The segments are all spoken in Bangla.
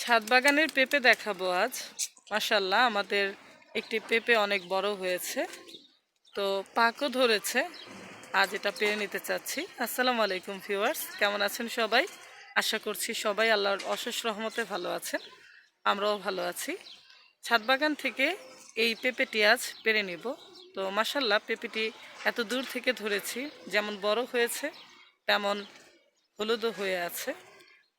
ছাদ বাগানের পেঁপে দেখাবো আজ। মাসাল্লাহ আমাদের একটি পেঁপে অনেক বড় হয়েছে। তো পাকও ধরেছে। আজ এটা পেরে নিতে চাচ্ছি। আসসালামু আলাইকুম ভিউয়ার্স, কেমন আছেন সবাই? আশা করছি সবাই আল্লাহর অশেষ রহমতে ভালো আছেন। আমরাও ভালো আছি। ছাদ বাগান থেকে এই পেঁপেটি আজ পেরে নিব। তো মাসাল্লাহ পেঁপেটি এত দূর থেকে ধরেছি। যেমন বড় হয়েছে, তেমন হলুদও হয়ে আছে।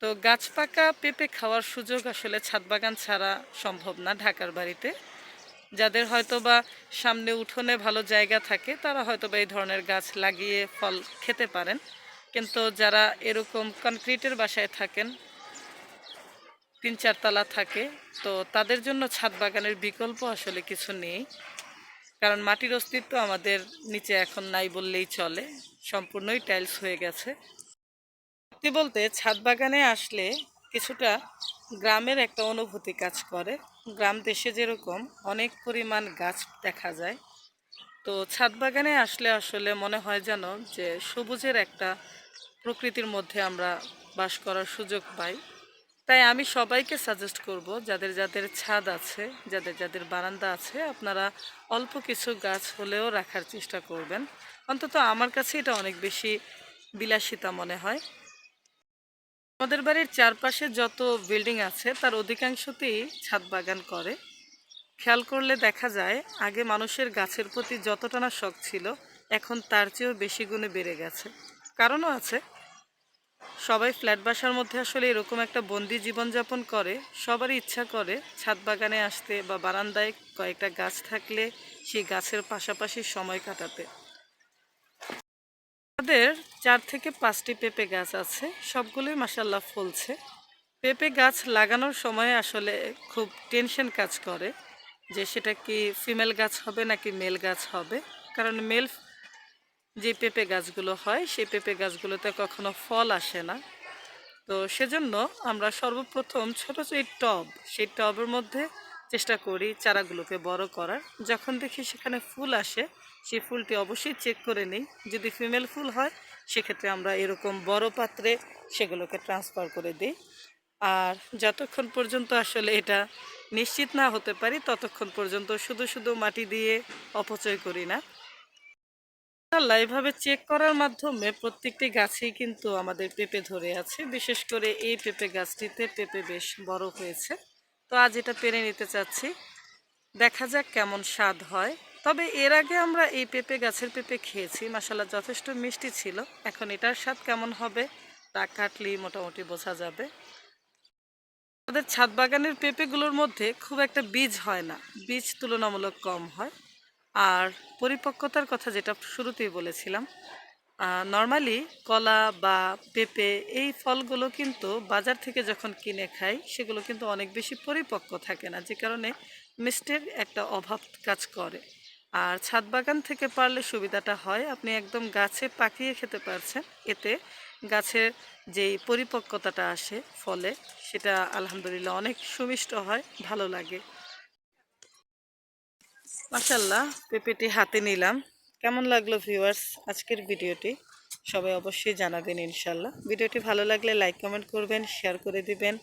তো গাছ পাকা পেঁপে খাওয়ার সুযোগ আসলে ছাদ বাগান ছাড়া সম্ভব না ঢাকার বাড়িতে। যাদের হয়তো বা সামনে উঠোনে ভালো জায়গা থাকে, তারা হয়তো বা এই ধরনের গাছ লাগিয়ে ফল খেতে পারেন। কিন্তু যারা এরকম কনক্রিটের বাসায় থাকেন, তিন চারতলা থাকে, তো তাদের জন্য ছাদ বাগানের বিকল্প আসলে কিছু নেই। কারণ মাটির অস্তিত্ব আমাদের নিচে এখন নাই বললেই চলে, সম্পূর্ণই টাইলস হয়ে গেছে। সত্যি বলতে ছাদ বাগানে আসলে কিছুটা গ্রামের একটা অনুভূতি কাজ করে। গ্রাম দেশে যেরকম অনেক পরিমাণ গাছ দেখা যায়। তো ছাদ বাগানে আসলে আসলে মনে হয় যেন যে সবুজের একটা প্রকৃতির মধ্যে আমরা বাস করার সুযোগ পাই। তাই আমি সবাইকে সাজেস্ট করব, যাদের যাদের ছাদ আছে, যাদের যাদের বারান্দা আছে, আপনারা অল্প কিছু গাছ হলেও রাখার চেষ্টা করবেন। অন্তত আমার কাছে এটা অনেক বেশি বিলাসিতা মনে হয়। আমাদের বাড়ির চারপাশে যত বিল্ডিং আছে, তার অধিকাংশতেই ছাদ বাগান করে। খেয়াল করলে দেখা যায়, আগে মানুষের গাছের প্রতি যতটা না শখ ছিল, এখন তার চেয়েও বেশি গুণে বেড়ে গেছে। কারণও আছে। সবাই ফ্ল্যাট বাসার মধ্যে আসলে এরকম একটা বন্দি জীবনযাপন করে, সবারই ইচ্ছা করে ছাদ বাগানে আসতে বা বারান্দায় কয়েকটা গাছ থাকলে সেই গাছের পাশাপাশি সময় কাটাতে। আমাদের চার থেকে পাঁচটি পেঁপে গাছ আছে। সবগুলোই মাসাল্লাহ ফলছে। পেঁপে গাছ লাগানোর সময় আসলে খুব টেনশন কাজ করে যে সেটা কি ফিমেল গাছ হবে নাকি মেল গাছ হবে। কারণ মেল যে পেঁপে গাছগুলো হয়, সেই পেঁপে গাছগুলোতে কখনো ফল আসে না। তো সেজন্য আমরা সর্বপ্রথম ছোট যে টব, সেই টবের মধ্যে চেষ্টা করি চারাগুলোকে বড় করার। যখন দেখি সেখানে ফুল আসে, সেই ফুলটি অবশ্যই চেক করে নিই। যদি ফিমেল ফুল হয়, সেক্ষেত্রে আমরা এরকম বড় পাত্রে সেগুলোকে ট্রান্সফার করে দিই। আর যতক্ষণ পর্যন্ত আসলে এটা নিশ্চিত না হতে পারি, ততক্ষণ পর্যন্ত শুধু শুধু মাটি দিয়ে অপচয় করি না। আল্লাহ এভাবে চেক করার মাধ্যমে প্রত্যেকটি গাছেই কিন্তু আমাদের পেঁপে ধরে আছে। বিশেষ করে এই পেঁপে গাছটিতে পেঁপে বেশ বড় হয়েছে। তো আজ এটা পেরে নিতে চাচ্ছি। দেখা যাক কেমন স্বাদ হয়। তবে এর আগে আমরা এই পেঁপে গাছের পেঁপে খেয়েছি। মাসাল্লাহ যথেষ্ট মিষ্টি ছিল। এখন এটার স্বাদ কেমন হবে, তা কাটলেই মোটামুটি বোঝা যাবে। আমাদের ছাদ বাগানের পেঁপেগুলোর মধ্যে খুব একটা বীজ হয় না। বীজ তুলনামূলক কম হয়। আর পরিপক্কতার কথা যেটা শুরুতেই বলেছিলাম নর্মালি কলা বা পেঁপে এই ফলগুলো কিন্তু বাজার থেকে যখন কিনে খাই, সেগুলো কিন্তু অনেক বেশি পরিপক্ক থাকে না, যে কারণে মিষ্টির একটা অভাব কাজ করে। আর ছাদ বাগান থেকে পারলে সুবিধাটা হয়, আপনি একদম গাছে পাকিয়ে খেতে পারছেন, এতে গাছের যেই পরিপক্কতাটা আসে ফলে, সেটা আলহামদুলিল্লাহ অনেক সুমিষ্ট হয়, ভালো লাগে। মাসাল্লাহ পেঁপেটি হাতে নিলাম। কেমন লাগল ভিউয়ার্স আজকের ভিডিওটি? সবাই অবশ্যই জানাবেন ইনশাল্লাহ ভিডিওটি ভালো লাগলে লাইক কমেন্ট করবেন শেয়ার করে দিবেন।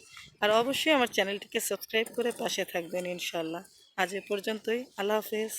আর অবশ্যই আমার চ্যানেলটিকে সাবস্ক্রাইব করে পাশে থাকবেন ইনশাল্লাহ আজ এ পর্যন্তই। আল্লাহ হাফেজ।